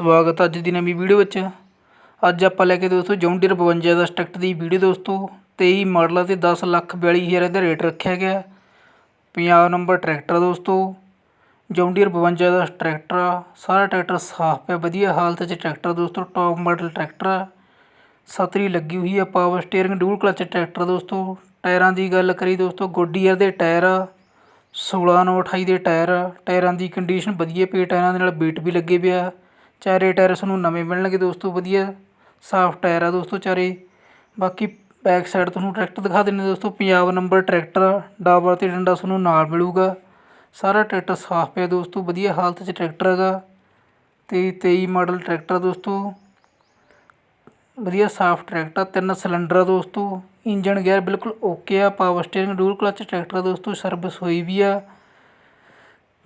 ਸਵਾਗਤ ਹੈ ਅੱਜ ਦੀ ਨਵੀਂ ਵੀਡੀਓ ਵਿੱਚ। ਅੱਜ ਆਪਾਂ ਲੈ ਕੇ ਦੋਸਤੋ ਜੌਂਡੀਅਰ 52 ਦਾ ਸਟਰਕਟ ਦੀ ਵੀਡੀਓ ਦੋਸਤੋ। 23 ਮਾਡਲ ਆ ਤੇ 10 ਲੱਖ 42 ਹਜ਼ਾਰ ਇਹਦਾ ਰੇਟ ਰੱਖਿਆ ਗਿਆ। ਪੰਜਾਬ ਨੰਬਰ ਟਰੈਕਟਰ ਦੋਸਤੋ। ਜੌਂਡੀਅਰ 52 ਦਾ ਟਰੈਕਟਰ ਆ। ਸਾਰਾ ਟਰੈਕਟਰ ਸਾਫ਼ ਪਿਆ, ਵਧੀਆ ਹਾਲਤ 'ਚ ਟਰੈਕਟਰ ਦੋਸਤੋ ਟੌਪ ਮਾਡਲ ਟਰੈਕਟਰ ਆ। ਸਤਰੀ ਲੱਗੀ ਹੋਈ ਆ power steering dual clutch tractor ਦੋਸਤੋ। ਟਾਇਰਾਂ ਦੀ ਗੱਲ ਕਰੀ ਦੋਸਤੋ ਗੋਡੀਅਰ ਦੇ ਟਾਇਰ ਆ। 16 ਨੌ 28 ਦੇ ਟਾਇਰ ਆ। ਟਾਇਰਾਂ ਦੀ ਕੰਡੀਸ਼ਨ ਵਧੀਆ ਪਈ ਟਾਇਰਾਂ ਦੇ ਨਾਲ ਬੀਟ ਵੀ ਲੱਗੇ ਪਿਆ। ਚਾਰੇ ਟਾਇਰ ਤੁਹਾਨੂੰ ਨਵੇਂ ਮਿਲਣਗੇ ਦੋਸਤੋ, ਵਧੀਆ ਸਾਫ਼ ਟਾਇਰ ਆ ਦੋਸਤੋ ਚਾਰੇ। ਬਾਕੀ ਬੈਕ ਸਾਈਡ ਤੁਹਾਨੂੰ ਟਰੈਕਟਰ ਦਿਖਾ ਦਿੰਦੇ ਦੋਸਤੋ, ਪੰਜਾਬ ਨੰਬਰ ਟਰੈਕਟਰ ਡਾਬਰ ਤੇ ਡੰਡਾ ਤੁਹਾਨੂੰ ਨਾਲ ਮਿਲੂਗਾ। ਸਾਰਾ ਟਰੈਕਟਰ ਸਾਫ਼ ਪਿਆ ਦੋਸਤੋ, ਵਧੀਆ ਹਾਲਤ 'ਚ ਟਰੈਕਟਰ ਹੈਗਾ। ਤੇ 23 ਮਾਡਲ ਟਰੈਕਟਰ ਆ ਦੋਸਤੋ। ਵਧੀਆ ਸਾਫ਼ ਟਰੈਕਟਰ ਤਿੰਨ ਸਿਲੰਡਰ ਆ ਦੋਸਤੋ। ਇੰਜਨ ਗੇਅਰ ਬਿਲਕੁਲ ਓਕੇ ਆ power steering dual clutch tractor ਆ ਦੋਸਤੋ ਸਰਵਿਸ ਹੋਈ ਵੀ ਆ।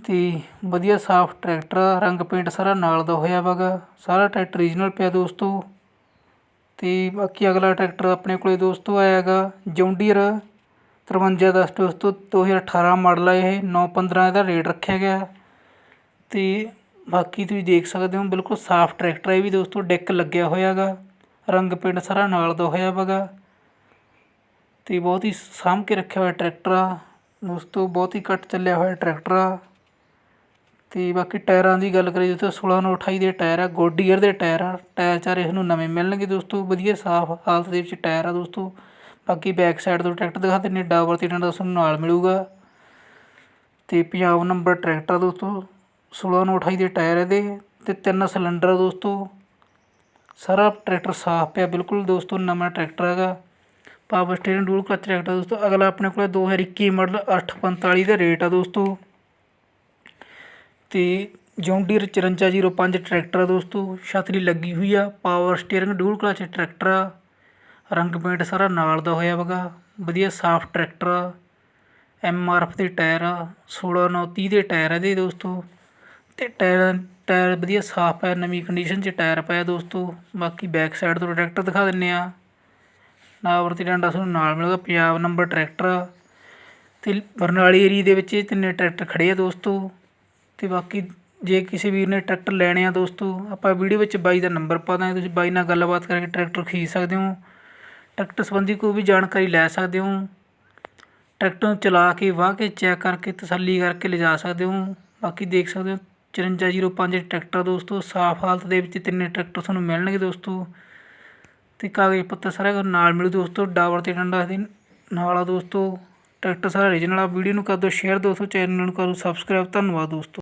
ਅਤੇ ਵਧੀਆ ਸਾਫ਼ ਟਰੈਕਟਰ ਆ ਰੰਗ ਪੇਂਟ ਸਾਰਾ ਨਾਲ ਦਾ ਹੋਇਆ ਵਾਗਾ ਸਾਰਾ ਟਰੈਕਟਰ ਰੀਜਨਲ ਪਿਆ ਦੋਸਤੋ। ਅਤੇ ਬਾਕੀ ਅਗਲਾ ਟਰੈਕਟਰ ਆਪਣੇ ਕੋਲ ਦੋਸਤੋ ਆਇਆ ਹੈਗਾ ਜੌਂਡੀਅਰ। ਤਰਵੰਜਾ ਦਸ ਦੋਸਤੋ 2018 ਮਾਡਲ ਆ ਇਹ। 915 ਇਹਦਾ ਰੇਟ ਰੱਖਿਆ ਗਿਆ। ਅਤੇ ਬਾਕੀ ਤੁਸੀਂ ਦੇਖ ਸਕਦੇ ਹੋ, ਬਿਲਕੁਲ ਸਾਫ਼ ਟਰੈਕਟਰ ਹੈ ਇਹ ਵੀ ਦੋਸਤੋ ਡੈਕ ਲੱਗਿਆ ਹੋਇਆ ਹੈਗਾ ਰੰਗ ਪੇਂਟ ਸਾਰਾ ਨਾਲ ਦਾ ਹੋਇਆ ਵਗਾ ਅਤੇ ਬਹੁਤ ਹੀ ਸਾਂਭ ਕੇ ਰੱਖਿਆ ਹੋਇਆ ਟਰੈਕਟਰ ਆ। ਦੋਸਤੋ, ਬਹੁਤ ਹੀ ਘੱਟ ਚੱਲਿਆ ਹੋਇਆ ਟਰੈਕਟਰ ਆ। ਅਤੇ ਬਾਕੀ ਟਾਇਰਾਂ ਦੀ ਗੱਲ ਕਰੀਏ ਦੋਸਤੋ 16 ਨੂੰ 28 ਦੇ ਟਾਇਰ ਆ ਗੋਡੀਅਰ ਦੇ ਟਾਇਰ ਆ, ਟਾਇਰ ਚਾਰੇ ਇਹਨੂੰ ਨਵੇਂ ਮਿਲਣਗੇ ਦੋਸਤੋ, ਵਧੀਆ ਸਾਫ਼ ਹਾਲਤ ਦੇ ਵਿੱਚ ਟਾਇਰ ਆ ਦੋਸਤੋ। ਬਾਕੀ ਬੈਕ ਸਾਈਡ ਤੋਂ ਟਰੈਕਟਰ ਦਿਖਾ ਦਿੰਦੇ ਡਾਬਰ ਤੇ ਦਾ ਤੁਹਾਨੂੰ ਨਾਲ ਮਿਲੂਗਾ। ਅਤੇ ਪੰਜਾਬ ਨੰਬਰ ਟਰੈਕਟਰ ਦੋਸਤੋ ਸੋਲ੍ਹਾਂ ਨੌ ਅਠਾਈ ਦੇ ਟਾਇਰ ਇਹਦੇ ਅਤੇ ਤਿੰਨ ਸਿਲੰਡਰ ਦੋਸਤੋ। ਸਾਰਾ ਟਰੈਕਟਰ ਸਾਫ਼ ਪਿਆ, ਬਿਲਕੁਲ ਦੋਸਤੋ ਨਵਾਂ ਟਰੈਕਟਰ ਹੈਗਾ। Power steering dual clutch tractor ਦੋਸਤੋ, ਅਗਲਾ ਆਪਣੇ ਕੋਲ 2021 ਮਾਡਲ 845 ਦਾ ਰੇਟ ਆ ਦੋਸਤੋ। ਤੇ ਜੌਂਡੀਅਰ 5405 ਟਰੈਕਟਰ ਆ ਦੋਸਤੋ ਛਤਰੀ ਲੱਗੀ ਹੋਈ ਆ। Power steering dual clutch tractor ਆ। ਰੰਗ ਪੇਂਟ ਸਾਰਾ ਨਾਲ ਦਾ ਹੋਇਆ ਵਗਾ। ਵਧੀਆ ਸਾਫ਼ ਟਰੈਕਟਰ ਆ। ਐਮ ਆਰ ਐਫ ਦੇ ਟਾਇਰ ਆ। 16 9 30 ਦੇ ਟਾਇਰ ਆ ਇਹਦੇ ਦੋਸਤੋ। ਤੇ ਟਾਇਰ ਟਾਇਰ ਵਧੀਆ ਸਾਫ਼ ਹੈ ਨਵੀਂ ਕੰਡੀਸ਼ਨ 'ਚ ਟਾਇਰ ਪਿਆ ਦੋਸਤੋ। ਬਾਕੀ ਬੈਕ ਸਾਈਡ ਤੋਂ ਟਰੈਕਟਰ ਦਿਖਾ ਦਿੰਨੇ ਆ। ਨਾਵਰ ਤੇ ਡੰਡਾ ਤੁਹਾਨੂੰ ਨਾਲ ਮਿਲੂਗਾ। ਪੰਜਾਬ ਨੰਬਰ ਟਰੈਕਟਰ ਆ। ਤੇ ਬਰਨਾਲੀ ਏਰੀਏ ਦੇ ਵਿੱਚ ਇਹ ਤਿੰਨੇ ਟਰੈਕਟਰ ਖੜੇ ਆ ਦੋਸਤੋ। ਅਤੇ ਬਾਕੀ ਜੇ ਕਿਸੇ ਵੀਰ ਨੇ ਟਰੈਕਟਰ ਲੈਣੇ ਆ ਦੋਸਤੋ, ਆਪਾਂ ਵੀਡੀਓ ਵਿੱਚ ਬਾਈ ਦਾ ਨੰਬਰ ਪਾ ਦਾਂਗੇ, ਤੁਸੀਂ ਬਾਈ ਨਾਲ ਗੱਲਬਾਤ ਕਰਕੇ ਟਰੈਕਟਰ ਖਰੀਦ ਸਕਦੇ ਹੋ। ਟਰੈਕਟਰ ਸੰਬੰਧੀ ਕੋਈ ਵੀ ਜਾਣਕਾਰੀ ਲੈ ਸਕਦੇ ਹੋ। ਟਰੈਕਟਰ ਨੂੰ ਚਲਾ ਕੇ, ਵਾਹ ਕੇ, ਚੈੱਕ ਕਰਕੇ, ਤਸੱਲੀ ਕਰਕੇ ਲਿਜਾ ਸਕਦੇ ਹੋ। ਬਾਕੀ ਦੇਖ ਸਕਦੇ ਹੋ 5405 ਟਰੈਕਟਰ ਦੋਸਤੋ, ਸਾਫ਼ ਹਾਲਤ ਦੇ ਵਿੱਚ ਤਿੰਨੇ ਟਰੈਕਟਰ ਤੁਹਾਨੂੰ ਮਿਲਣਗੇ ਦੋਸਤੋ। ਤੇ ਕਾਗਜ਼ ਪੱਤਰ ਸਾਰਾ ਨਾਲ ਮਿਲੂ ਦੋਸਤੋ ਡਾਵਰ ਤੇ ਡੰਡਾ ਦੇ ਨਾਲ ਆ ਦੋਸਤੋ। ਟਰੈਕਟਰ ਸਾਰਾ ਰੀਜਨਲ ਆ, ਵੀਡੀਓ ਨੂੰ ਕਰ ਦਿਓ ਸ਼ੇਅਰ ਦੋਸਤੋ ਚੈਨਲ ਨੂੰ ਕਰੋ ਸਬਸਕ੍ਰਾਈਬ ਧੰਨਵਾਦ ਦੋਸਤੋ।